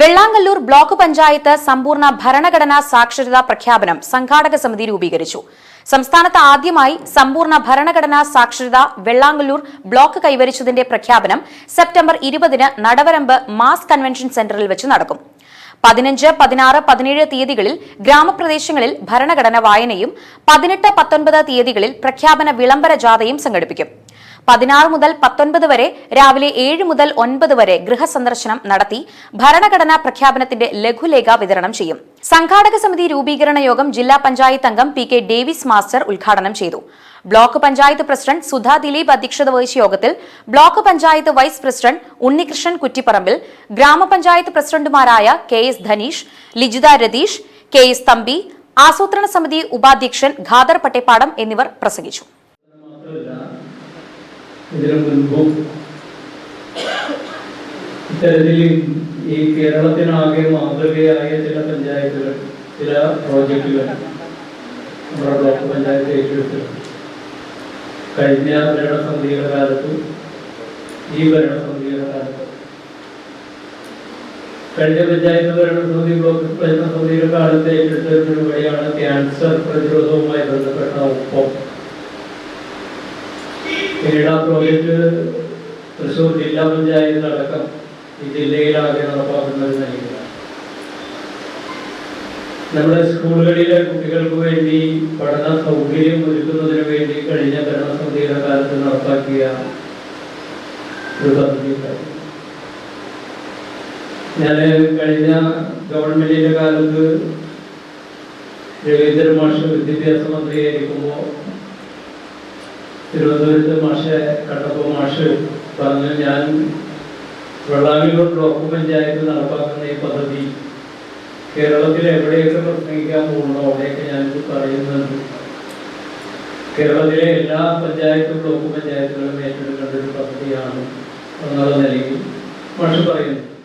Vellangallur block panchayat സമ്പൂർണ ഭരണഘടനാ സാക്ഷരതാ പ്രഖ്യാപനം സംഘാടക സമിതി രൂപീകരിച്ചു. സംസ്ഥാനത്ത് ആദ്യമായി സമ്പൂർണ ഭരണഘടനാ സാക്ഷരത വെള്ളാങ്കല്ലൂർ ബ്ലോക്ക് കൈവരിച്ചതിന്റെ പ്രഖ്യാപനം സെപ്റ്റംബർ ഇരുപതിന് നടവരമ്പ് മാസ് കൺവെൻഷൻ സെന്ററിൽ വെച്ച് നടക്കും. പതിനഞ്ച് പതിനാറ് പതിനേഴ് തീയതികളിൽ ഗ്രാമപ്രദേശങ്ങളിൽ ഭരണഘടന വായനയും പതിനെട്ട് പത്തൊൻപത് തീയതികളിൽ പ്രഖ്യാപന വിളംബര ജാഥയും സംഘടിപ്പിക്കും. പതിനാറ് മുതൽ പത്തൊൻപത് വരെ രാവിലെ ഏഴ് മുതൽ ഒൻപത് വരെ ഗൃഹസന്ദർശനം നടത്തി ഭരണഘടനാ പ്രഖ്യാപനത്തിന്റെ ലഘുലേഖ വിതരണം ചെയ്യും. സംഘാടക സമിതി രൂപീകരണ യോഗം ജില്ലാ പഞ്ചായത്ത് അംഗം പി കെ ഡേവിസ് മാസ്റ്റർ ഉദ്ഘാടനം ചെയ്തു. ബ്ലോക്ക് പഞ്ചായത്ത് പ്രസിഡന്റ് സുധാ ദിലീപ് അധ്യക്ഷത വഹിച്ച യോഗത്തിൽ block panchayat vice president Unnikrishnan Kuttiparambil ഗ്രാമപഞ്ചായത്ത് പ്രസിഡന്റുമാരായ K S Dhaneesh Lijitha Ratheesh K S Thampi ആസൂത്രണ സമിതി ഉപാധ്യക്ഷൻ ഖാദർ പട്ടേപ്പാടം എന്നിവർ പ്രസംഗിച്ചു. ഇതിനു മുൻപും ഇത്തരത്തിൽ ഈ കേരളത്തിനാകെ മാതൃകയായ ചില പഞ്ചായത്തുകൾ ചില പ്രോജക്റ്റുകൾ നമ്മുടെ ബ്ലോക്ക് പഞ്ചായത്ത് ഏറ്റെടുത്തിട്ടുണ്ട്. കഴിഞ്ഞ ഭരണസമിതിയുടെ കാലത്ത് ഈ ഭരണസമിതിയുടെ കാലത്ത്. കഴിഞ്ഞ പഞ്ചായത്ത് ഭരണസമിതി ബ്ലോക്ക് ഭരണസമിതിയുടെ കാലത്ത് ഏറ്റെടുത്ത വഴിയാണ് ക്യാൻസർ പ്രതിരോധവുമായി ബന്ധപ്പെട്ട ഒപ്പം ആ പ്രോജക്റ്റ് തൃശ്ശൂർ ജില്ലാ പഞ്ചായത്തിൽ അടക്കം ഈ ജില്ലയിലാകെ നടപ്പാക്കുന്നത് നൽകുക നമ്മുടെ സ്കൂളുകളിലെ കുട്ടികൾക്ക് വേണ്ടി പഠന സൗകര്യം ഒരുക്കുന്നതിന് വേണ്ടി കഴിഞ്ഞ ഭരണസമിതിയുടെ കാലത്ത് നടപ്പാക്കിയ ഒരു പദ്ധതി. ഞാൻ കഴിഞ്ഞ ഗവൺമെന്റിന്റെ കാലത്ത് രവീന്ദ്രമാഷ് വിദ്യാഭ്യാസ മന്ത്രിയായിരിക്കുമ്പോൾ തിരുവനന്തപുരത്ത് മാഷെ കണ്ടപ്പോൾ മാഷ് പറഞ്ഞു ഞാൻ വെള്ളാങ്കല്ലൂർ ബ്ലോക്ക് പഞ്ചായത്ത് നടപ്പാക്കുന്ന ഈ പദ്ധതി കേരളത്തിൽ എവിടെയൊക്കെ പ്രസംഗിക്കാൻ പോകുന്നോ അവിടെയൊക്കെ ഞാനിത് പറയുന്നുണ്ട്. കേരളത്തിലെ എല്ലാ പഞ്ചായത്ത് ബ്ലോക്ക് പഞ്ചായത്തുകളും ഏറ്റെടുക്കേണ്ട ഒരു പദ്ധതിയാണ് എന്നുള്ള നിലയിൽ മാഷ് പറയുന്നു.